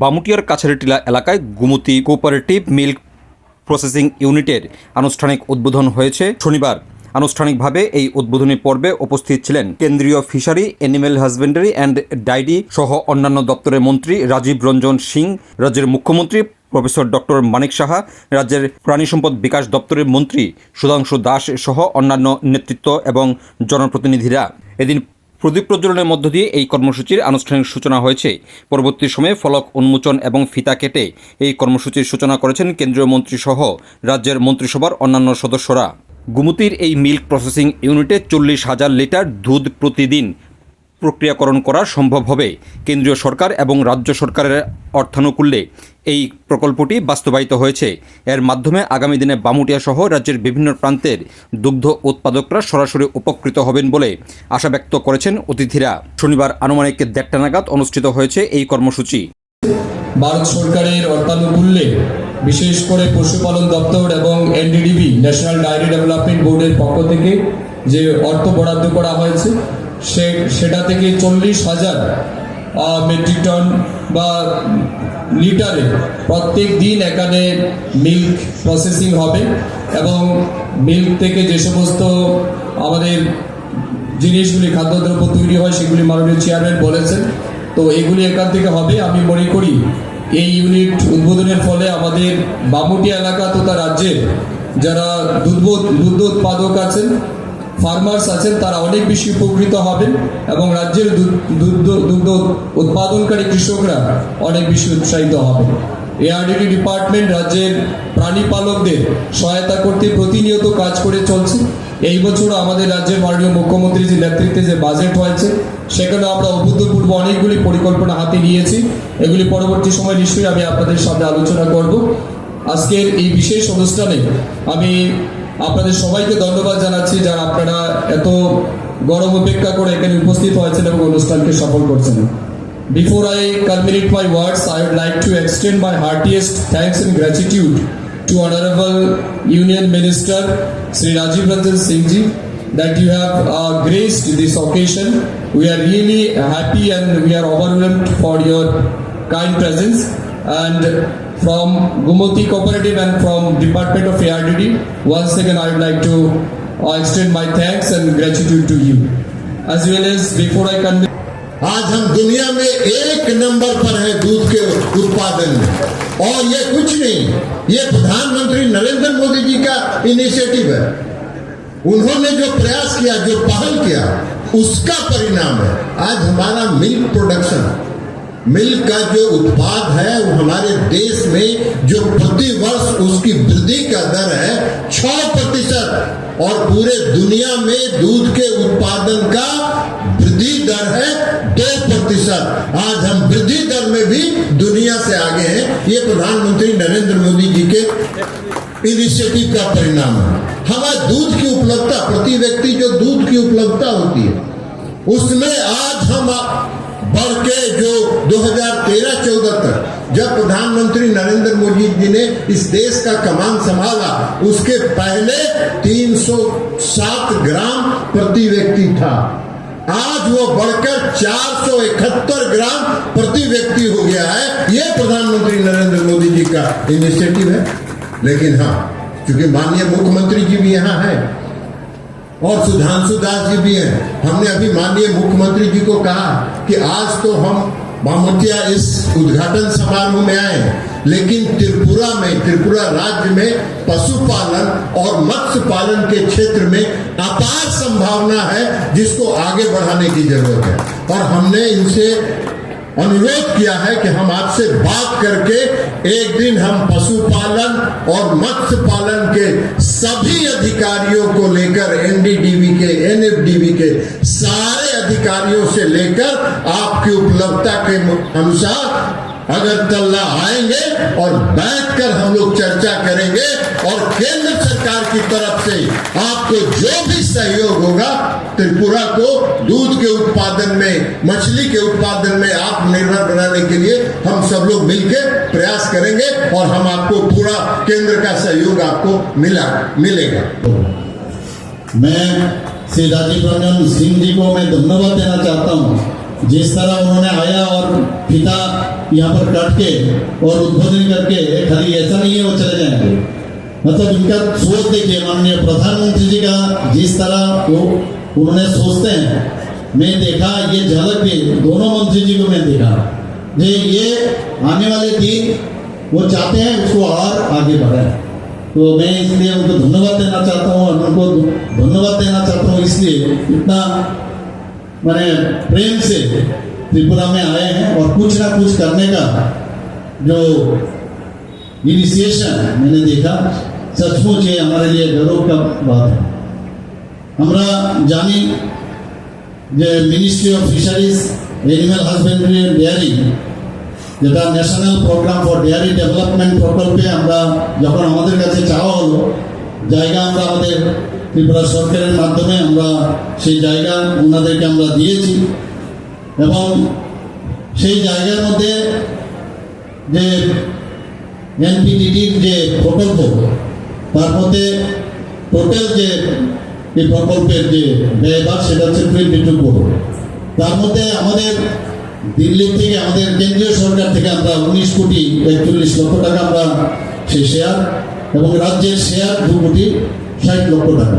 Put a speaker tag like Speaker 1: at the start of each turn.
Speaker 1: বামুটিয়ার কাছারিটিলা এলাকায় Gumti cooperative milk processing ইউনিটের আনুষ্ঠানিক উদ্বোধন হয়েছে। শনিবার আনুষ্ঠানিকভাবে এই উদ্বোধনী পর্বে উপস্থিত ছিলেন কেন্দ্রীয় fishery animal husbandry and dairy সহ অন্যান্য দপ্তরের মন্ত্রী রাজীব রঞ্জন সিং, রাজ্যের মুখ্যমন্ত্রী প্রফেসর ডক্টর মানিক সাহা, রাজ্যের প্রাণী সম্পদ বিকাশ দপ্তরের মন্ত্রী সুধাংশু দাস সহ অন্যান্য নেতৃত্ব এবং জনপ্রতিনিধিরা। এদিন প্রদীপ প্রজ্বলনের মধ্য দিয়ে এই কর্মসূচির আনুষ্ঠানিক সূচনা হয়েছে। পরবর্তী সময়ে ফলক উন্মোচন এবং ফিতা কেটে এই কর্মসূচির সূচনা করেছেন কেন্দ্রীয় মন্ত্রীসহ রাজ্যের মন্ত্রিসভার অন্যান্য সদস্যরা। গুমতির এই মিল্ক প্রসেসিং ইউনিটে চল্লিশ হাজার লিটার দুধ প্রতিদিন প্রক্রিয়াকরণ করা সম্ভব হবে। কেন্দ্রীয় সরকার এবং রাজ্য সরকারের অর্থানুকূল্যে এই প্রকল্পটি বাস্তবায়িত হয়েছে। এর মাধ্যমে আগামী দিনে বামুটিয়া সহ রাজ্যের বিভিন্ন প্রান্তের দুগ্ধ উৎপাদকরা সরাসরি উপকৃত হবেন বলে আশা ব্যক্ত করেছেন অতিথিরা। শনিবার আনুমানিক দেড়টা নাগাদ অনুষ্ঠিত হয়েছে এই কর্মসূচি।
Speaker 2: ভারত সরকারের অর্থানুকূল্যে বিশেষ করে পশুপালন দপ্তর এবং এনডিডিবি, ন্যাশনাল ডায়েরি ডেভেলপমেন্ট বোর্ডের পক্ষ থেকে যে অর্থ বরাদ্দ করা হয়েছে সে সেটা থেকে চল্লিশ হাজার মেট্রিক টন বা লিটারে প্রত্যেক দিন এখানে মিল্ক প্রসেসিং হবে এবং মিল্ক থেকে যে সমস্ত আমাদের জিনিসগুলি, খাদ্যদ্রব্য তৈরি হয়, সেগুলি মাননীয় চেয়ারম্যান বলেছেন। তো এগুলি এখান থেকে হবে। আমি মনে করি এই ইউনিট উদ্বোধনের ফলে আমাদের বামুটিয়া এলাকা তথা রাজ্যের যারা দুধ দুগ্ধ উৎপাদক আছেন ফার্মার্স আছেন, তারা অনেক বেশি উপকৃত হবেন এবং রাজ্যের দুগ্ধ দুগ্ধ উৎপাদনকারী কৃষকরা অনেক বেশি উৎসাহিত হবেন। এআরডিডি ডিপার্টমেন্ট রাজ্যের প্রাণী পালকদের সহায়তা করতে প্রতিনিয়ত কাজ করে চলছে। এই বছর আমাদের রাজ্যের মাননীয় মুখ্যমন্ত্রী যে নেতৃত্বে যে বাজেট হয়েছে, সেখানে আমরা অভূতপূর্ব অনেকগুলি পরিকল্পনা হাতে নিয়েছি। এগুলি পরবর্তী সময় নিশ্চয়ই আমি আপনাদের সামনে আলোচনা করব। আজকের এই বিশেষ অনুষ্ঠানে আমি আপনাদের সবাইকে ধন্যবাদ জানাচ্ছি যারা আপনারা এত গরম উপেক্ষা করে এখানে উপস্থিত হয়েছেন এবং অনুষ্ঠানকে সফল করছেন। Before I culminate my words I would like to extend my heartiest thanks and gratitude to honourable union minister Shri Rajiv Ranjan Singh ji that you have graced this occasion we are really happy and we are overwhelmed for your kind presence and from Gumoti Cooperative and from Department of ARDD, once again I would like to uh, extend my thanks and gratitude to you. As well as before I convey
Speaker 3: आज हम दुनिया में एक number पर है दूध के उत्पादन में और ये कुछ नहीं ये प्रधानमंत्री नरेंद्र मोदी जी का इनिशिएटिव है उन्होंने जो प्रयास किया जो पहल किया उसका परिणाम है आज हमारा मिल्क प्रोडक्शन मिल्क का जो उत्पाद है, वो हमारे देश में जो प्रति वर्ष उसकी वृद्धि का दर है छ प्रतिशत। और पूरे दुनिया में दूध के उत्पादन का वृद्धि दर है दो प्रतिशत। आज हम वृद्धि दर में भी दुनिया से आगे हैं। ये प्रधानमंत्री नरेंद्र मोदी जी के इनिशिएटिव का परिणाम है। हमारे दूध की उपलब्धता, प्रति व्यक्ति जो दूध की उपलब्धता होती है, उसमें आज हम बढ़ के जो 2013-14 तक जब प्रधानमंत्री नरेंद्र मोदी जी ने इस देश का कमान संभाला, उसके पहले 307 ग्राम प्रति व्यक्ति था। आज वो बढ़कर 471 ग्राम प्रति व्यक्ति हो गया है। ये प्रधानमंत्री नरेंद्र मोदी जी का इनिशिएटिव है। लेकिन हाँ क्योंकि माननीय मुख्यमंत्री जी भी यहाँ हैं और सुधांशु दास जी भी हैं। हमने अभी माननीय मुख्यमंत्री जी को कहा कि आज तो हम बामुटिया इस उद्घाटन समारोह में आए लेकिन त्रिपुरा में, त्रिपुरा राज्य में पशुपालन और मत्स्य पालन के क्षेत्र में अपार संभावना है जिसको आगे बढ़ाने की ज़रूरत है। और हमने इनसे अनुरोध किया है कि हम आपसे बात करके एक दिन हम पशुपालन और मत्स्य पालन के सभी अधिकारियों को लेकर एनडीडीबी के एनएफडीबी के सारे अधिकारियों से लेकर आपकी उपलब्धता के अनुसार अगरतला आएँगे और बैठकर हम लोग चर्चा करेंगे और केंद्र सरकार की तरफ़ से आपको जो भी सहयोग होगा, त्रिपुरा को दूध के उत्पादन में, मछली के उत्पादन में आत्मनिर्भर बनाने के लिए हम सब लोग मिलकर प्रयास करेंगे और हम आपको पूरा केंद्र का सहयोग आपको मिला, मिलेगा।
Speaker 4: मैं श्री राजीव रंजन सिंह जी को मैं धन्यवाद देना चाहता हूँ। जिस तरह उन्होंने आया और पिता यहाँ पर काट के और उद्बोधन करके खाली, ऐसा नहीं है, वो चले जाएँगे। मतलब इनका सोच देखिए माननीय प्रधानमंत्री जी का जिस तरह वो उन्होंने सोचते हैं, मैं देखा, ये झलक भी दोनों मंत्री जी को मैं देखा। जे ये आने वाले दिन, वो चाहते हैं, उसको और आगे बढ़ाए। तो मैं इसलिए उनको धन्यवाद देना चाहता हूँ, और उनको धन्यवाद देना चाहता हूँ, इसलिए इतना मैंने प्रेम से त्रिपुरा में आए हैं, और कुछ ना कुछ करने का जो इनिशिएशन है मैंने देखा सचमुच ये हमारे लिए गौरव का बात है আমরা জানি যে ministry of fisheries animal husbandry and dairy যেটা national programme for dairy development প্রকল্পে আমরা যখন আমাদের কাছে চাওয়া হলো জায়গা আমরা আমাদের ত্রিপুরা সরকারের মাধ্যমে আমরা সেই জায়গা ওনাদেরকে আমরা দিয়েছি এবং সেই জায়গার মধ্যে যে এনপিডিটির যে প্রকল্প, তার মধ্যে টোটাল যে এই প্রকল্পের যে ব্যয়ভার, সেটা হচ্ছে টোয়েন্টি টু তার মধ্যে আমাদের দিল্লি থেকে, আমাদের কেন্দ্রীয় সরকার থেকে আমরা উনিশ কোটি একচল্লিশ লক্ষ টাকা আমরা সেই শেয়ার এবং রাজ্যের শেয়ার দু কোটি ষাট লক্ষ টাকা।